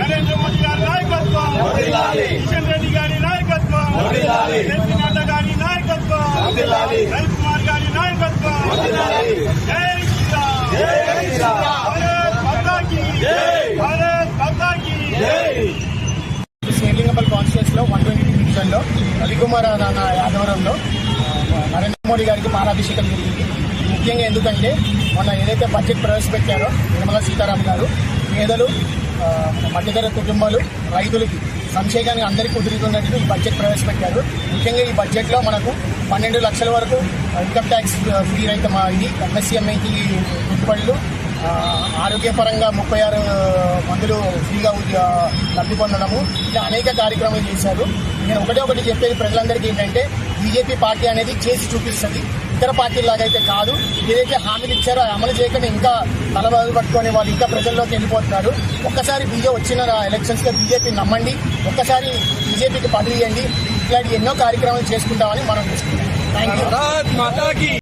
నరేంద్ర మోదీ గారి నాయకత్వం. కిషన్ రెడ్డి గారి నాయకత్వం గారి నాయకత్వం రవికుమార్ గారి నాయకత్వం జై శ్రీరామ్ భారత్ మాతా భారత్ కాన్స్టిట్యూన్స్లో వన్ ట్వంటీ డివిజన్లో రవికుమార్ నాన్న ఆధ్వర్యంలో నరేంద్ర మోడీ గారికి పాలాభిషేకం జరిగింది ముఖ్యంగా ఎందుకంటే మొన్న ఏదైతే బడ్జెట్ ప్రవేశపెట్టారో నిర్మలా సీతారామన్ గారు పేదలు మధ్యతర కుటుంబాలు రైతులకి సంక్షేమాన్ని అందరికీ కుదురుతున్నట్టు ఈ బడ్జెట్ ప్రవేశపెట్టారు. ముఖ్యంగా ఈ బడ్జెట్లో మనకు పన్నెండు లక్షల వరకు ఇన్కమ్ ట్యాక్స్ ఫ్రీ రైతు మా ఇది ఎంఎస్సీఎంఐకి గుర్తుపడులు ఆరోగ్యపరంగా ముప్పై ఆరు మందులు ఫ్రీగా లబ్ధి పొందడము ఇలా అనేక కార్యక్రమాలు చేశారు. నేను ఒకటే ఒకటి చెప్పేది ప్రజలందరికీ ఏంటంటే బీజేపీ పార్టీ అనేది చేసి చూపిస్తుంది. ఇతర పార్టీలాగా అయితే కాదు. ఏదైతే హామీలు ఇచ్చారో అమలు చేయకుండా ఇంకా తలబాదు పట్టుకొని వాళ్ళు ఇంకా ప్రజల్లోకి వెళ్ళిపోతున్నారు. ఒక్కసారి బీజే వచ్చిన ఎలక్షన్స్లో బీజేపీ నమ్మండి. ఒక్కసారి బీజేపీకి పదవి ఇవ్వండి ఇట్లాంటి ఎన్నో కార్యక్రమాలు చేసుకుంటామని మనం చూసుకుంటాం థ్యాంక్ యూ